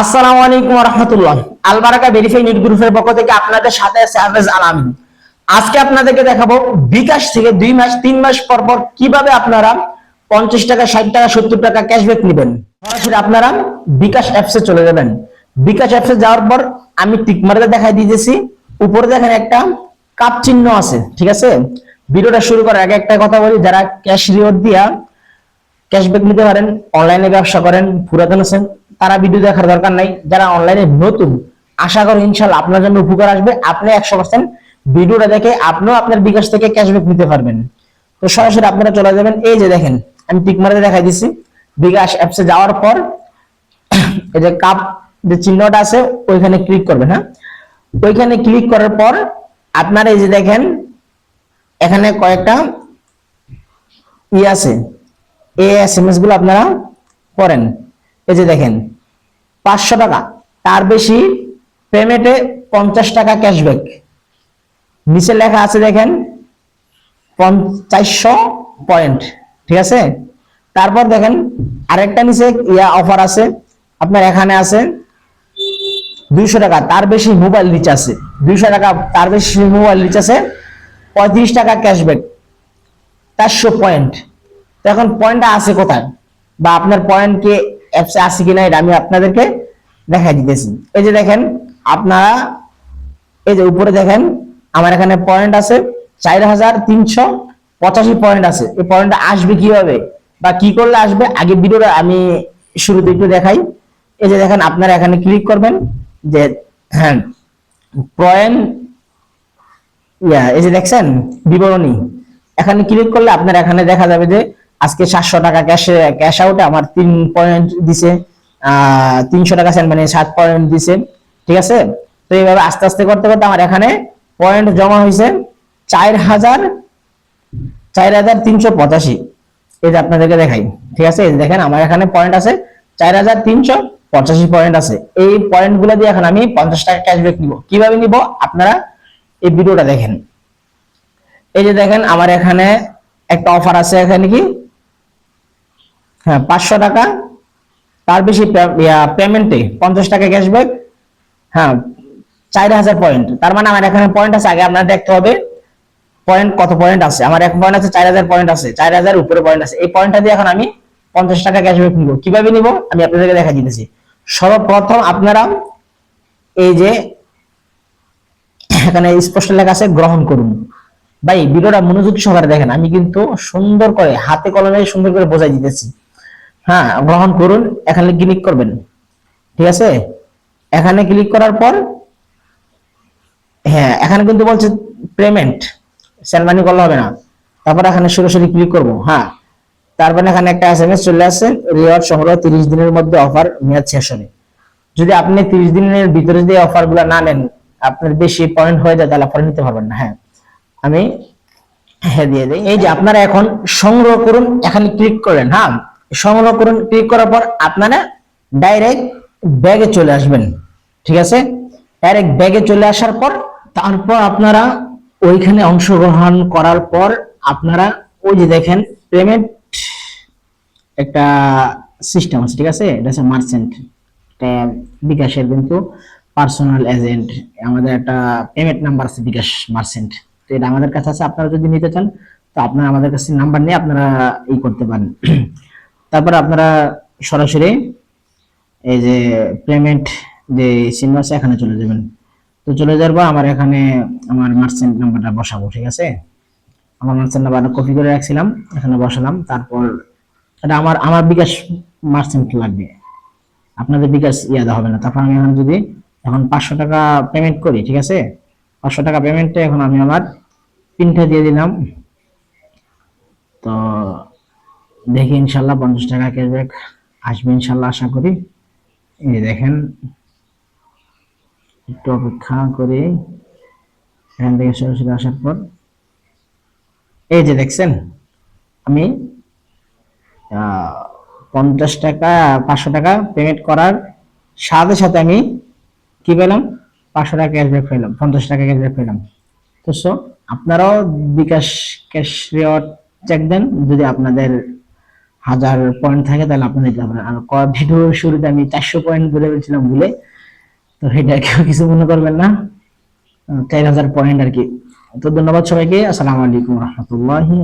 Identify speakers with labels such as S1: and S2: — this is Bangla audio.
S1: আসসালামু আলাইকুম রহমতুল্লাহ আলবারাকা ভেরিফাই নিট গ্রুপের পক্ষ থেকে আপনাদের সাথে আছে আলামিন আজকে আপনাদেরকে দেখাবো বিকাশ থেকে দুই মাস, তিন মাস পর পর কীভাবে আপনারা পঞ্চাশ টাকা, ষাট টাকা, সত্তর টাকা ক্যাশব্যাক নেবেন। সরাসরি আপনারা বিকাশ অ্যাপসে চলে যাবেন। বিকাশ অ্যাপসে যাওয়ার পর আমি টিক মারতে দেখাই দিয়েছি উপরে দেখেন একটা কাপ চিহ্ন আছে, ঠিক আছে? ভিডিওটা শুরু করার আগে একটা কথা বলি, যারা ক্যাশ রিওয়ার্ড দিয়া ক্যাশব্যাক নিতে পারেন অনলাইনে ব্যবসা করেন, পুরাতন আছেন তারা ভিডিও দেখার দরকার নাই, যারা অনলাইনে নতুন, আশা করি ইনশাল্লাহ আপনার জন্য উপকার আসবে। আপনি একশো পার্সেন্ট ভিডিওটা দেখে আপনিও আপনার বিকাশ থেকে ক্যাশব্যাক নিতে পারবেন। তো সরাসরি আপনারা চলে যাবেন। এই যে দেখেন, আমি টিক মারে দেখাই দিছি। বিকাশ অ্যাপসে যাওয়ার পর, এই যে কাপ যে চিহ্নটা আছে, ওইখানে ক্লিক করবেন হ্যাঁ? ওইখানে ক্লিক করার পর, আপনারা এই যে দেখেন, এখানে কয়েকটা ই আছে। এই এস এম এসগুলো আপনারা করেন এই যে দেখেন, পাঁচশো টাকা। তার বেশি পেমেন্টে পঞ্চাশ টাকা ক্যাশব্যাক নিচে লেখা আছে দেখেন পঞ্চাশশো পয়েন্ট ঠিক আছে? তারপর দেখেন, আরেকটা নিচে ইয়া অফার আছে, আপনার এখানে আছে দুইশো টাকা। তার বেশি মোবাইল রিচার্জ দুইশো টাকা, তার বেশি মোবাইল রিচার্জ পঁয়ত্রিশ টাকা ক্যাশব্যাক চারশো পয়েন্ট তো এখন পয়েন্টটা আছে কোথায়? বা আপনার পয়েন্ট কি অ্যাপসে আছে কিনা এটা আমি আপনাদেরকে দেখাই দিতেছি। এই যে দেখেন, আপনারা এই যে উপরে দেখেন, আমার এখানে পয়েন্ট আছে, চার হাজার তিনশো পঁচাশি পয়েন্ট আছে। এই পয়েন্টটা আসবে কীভাবে বা কি করলে আসবে, আগে ভিডিওটা আমি শুরুতে একটু দেখাই। এই যে দেখেন, আপনারা এখানে ক্লিক করবেন যে হ্যাঁ পয়েন্ট ইয়া, এই যে দেখছেন, বিবরণী। এখানে ক্লিক করলে আপনার এখানে দেখা যাবে যে আজকে সাতশো টাকা ক্যাশ ক্যাশ আউটে আমার তিন পয়েন্ট দিছে তিনশো টাকা সেন্ট মানে সাত পয়েন্ট দিছে, ঠিক আছে? তো এইভাবে আস্তে আস্তে করতে করতে আমার এখানে পয়েন্ট জমা হয়েছে চার হাজার চার হাজার তিনশো পঁচাশি। যে আপনাদেরকে দেখাই, ঠিক আছে? দেখেন, আমার এখানে পয়েন্ট আছে চার হাজার তিনশো পঁচাশি পয়েন্ট আছে। এই পয়েন্টগুলো দিয়ে এখন আমি পঞ্চাশ টাকা ক্যাশব্যাক নিব। কীভাবে নিব? আপনারা এই ভিডিওটা দেখেন। এই যে দেখেন, আমার এখানে একটা অফার আছে, এখানে কি? হ্যাঁ পাঁচশো টাকা। তার বেশি পেমেন্টে পঞ্চাশ টাকা ক্যাশব্যাক হ্যাঁ চার হাজার পয়েন্ট তার মানে আমার এখানে পয়েন্ট আছে, আগে আপনার দেখতে হবে। পয়েন্ট কত পয়েন্ট আছে? আমার এক পয়েন্ট আছে চার হাজার পয়েন্ট আছে। চার হাজার উপরে পয়েন্ট আছে। এই পয়েন্টটা দিয়ে এখন আমি পঞ্চাশ টাকা ক্যাশব্যাক নিব। কীভাবে নিব? আমি আপনাদেরকে দেখা দিতেছি। সর্বপ্রথম আপনারা এই যে এখানে স্পষ্ট লেখা আছে, গ্রহণ করুন। ভাই, ভিডিওটা মনোযোগ সহকারে দেখেন। আমি কিন্তু সুন্দর করে, হাতে কলমে সুন্দর করে বোঝাই দিতেছি। হ্যাঁ গ্রহণ করুন, এখানে ক্লিক করবেন। ঠিক আছে? এখানে ক্লিক করার পর হ্যাঁ এখানে কিন্তু বলছে পেমেন্ট সেলমানি করলে হবে না। তারপর এখানে সরাসরি ক্লিক করব হ্যাঁ। তারপর এখানে একটা এসএমএস চলে আসছে রিওয়ার্ড সংগ্রহ 30 দিনের মধ্যে অফার মেয়াদ শেষ হবে। যদি আপনি 30 দিনের ভিতরে যে অফারগুলা না নেন, আপনার বেশি পয়েন্ট হয়ে যায়, তাহলে অফার নিতে পারবেন না হ্যাঁ। আমি হ্যাঁ দিয়ে দিই। এই যে আপনারা এখন সংগ্রহ করুন, এখানে ক্লিক করেন হ্যাঁ। সংগ্রহ করুন ক্লিক করার পর আপনারা ডাইরেক্ট ব্যাগে চলে আসবেন। ঠিক আছে? ডাইরেক্ট ব্যাগে চলে আসার পর তারপর আপনারা ওইখানে অংশগ্রহণ করার পর আপনারা ওই যে দেখেন পেমেন্ট একটা সিস্টেম আছে, ঠিক আছে? এটা হচ্ছে মার্চেন্ট বিকাশের কিন্তু পার্সোনাল এজেন্ট আমাদের একটা পেমেন্ট নাম্বার আছে বিকাশ মার্চেন্ট তো এটা আমাদের কাছে আছে, আপনারা যদি নিতে চান, তো আপনারা আমাদের কাছে নাম্বার নিয়ে আপনারা ই করতে পারেন। তারপর আপনারা সরাসরি এই যে পেমেন্ট যে চিহ্ন আছে, এখানে চলে যাবেন। তো চলে পর আমার এখানে আমার মার্চেন্ট নাম্বারটা বসাবো, ঠিক আছে? আমার মার্চেন্ট নাম্বারটা কপি করে রাখছিলাম, এখানে বসালাম। তারপর এটা আমার আমার বিকাশ মার্চেন্ট লাগবে। আপনাদের বিকাশ ইয়াদা হবে না। তারপর আমি এখন যদি এখন পাঁচশো টাকা পেমেন্ট করি, ঠিক আছে? পাঁচশো টাকা পেমেন্টে এখন আমি আমার পিনটা দিয়ে দিলাম। তো দেখি ইনশাল্লাহ পঞ্চাশ টাকা ক্যাশব্যাক আসবে ইনশাল্লাহ, আশা করি। এই দেখেন, একটু অপেক্ষা করে। এখান থেকে সরাসরি আসার পর। এই যে দেখছেন, আমি পঞ্চাশ টাকা, পাঁচশো টাকা পেমেন্ট করার সাথে সাথে আমি কি পেলাম? পাঁচশো টাকা ক্যাশব্যাক পেলাম, পঞ্চাশ টাকা ক্যাশব্যাক পেলাম। তো সো আপনারাও বিকাশ ক্যাশ রিওয়ার্ড চেক দেন, যদি আপনাদের হাজার পয়েন্ট থাকে, তাহলে আপনি দিতে পারেন আর ভিডিওর শুরুতে আমি চারশো পয়েন্ট বলে বলছিলাম ভুলে, তো সেটা কেউ কিছু মনে করবেন না। চার হাজার পয়েন্ট আর কি। তো ধন্যবাদ সবাইকে। আসসালামু আলাইকুম রহমতুল্লাহি